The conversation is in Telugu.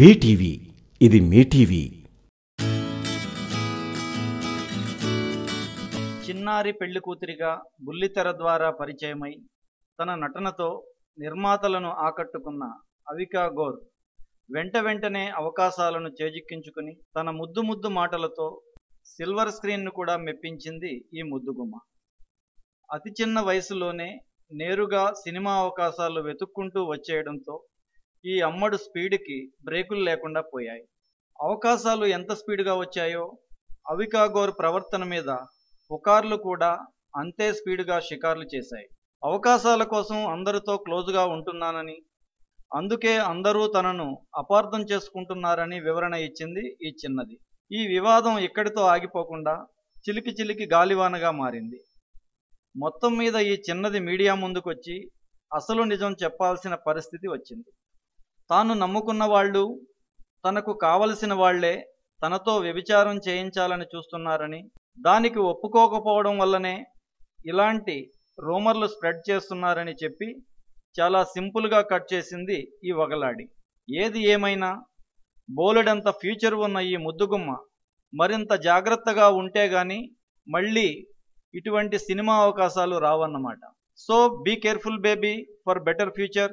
బీటీవీ ఇది మీ టీవీ. చిన్నారి పెళ్ళి కూతురిగా బుల్లితెర ద్వారా పరిచయమై తన నటనతో నిర్మాతలను ఆకట్టుకున్న అవికా గోర్ వెంట వెంటనే అవకాశాలను చేజిక్కించుకుని తన ముద్దు ముద్దు మాటలతో సిల్వర్ స్క్రీన్ను కూడా మెప్పించింది ఈ ముద్దుగుమ్మ. అతి చిన్న వయసులోనే నేరుగా సినిమా అవకాశాలు వెతుక్కుంటూ వచ్చేయడంతో ఈ అమ్మడు స్పీడ్కి బ్రేకులు లేకుండా పోయాయి. అవకాశాలు ఎంత స్పీడ్గా వచ్చాయో అవికాగోర్ ప్రవర్తన మీద పుకార్లు కూడా అంతే స్పీడ్గా షికార్లు చేశాయి. అవకాశాల కోసం అందరితో క్లోజ్గా ఉంటున్నానని అందుకే అందరూ తనను అపార్థం చేసుకుంటున్నారని వివరణ ఇచ్చింది ఈ చిన్నది. ఈ వివాదం ఇక్కడితో ఆగిపోకుండా చిలికి చిలికి గాలివానగా మారింది. మొత్తం మీద ఈ చిన్నది మీడియా ముందుకొచ్చి అసలు నిజం చెప్పాల్సిన పరిస్థితి వచ్చింది. తాను నమ్ముకున్న వాళ్ళు తనకు కావలసిన వాళ్ళే తనతో వ్యభిచారం చేయించాలని చూస్తున్నారని దానికి ఒప్పుకోకపోవడం వల్లనే ఇలాంటి రూమర్లు స్ప్రెడ్ చేస్తున్నారని చెప్పి చాలా సింపుల్గా కట్ చేసింది ఈ వగలాడి. ఏది ఏమైనా బోలెడంత ఫ్యూచర్ ఉన్న ఈ ముద్దుగుమ్మ మరింత జాగ్రత్తగా ఉంటే గాని మళ్ళీ ఇటువంటి సినిమా అవకాశాలు రావన్నమాట. So be careful baby for better future.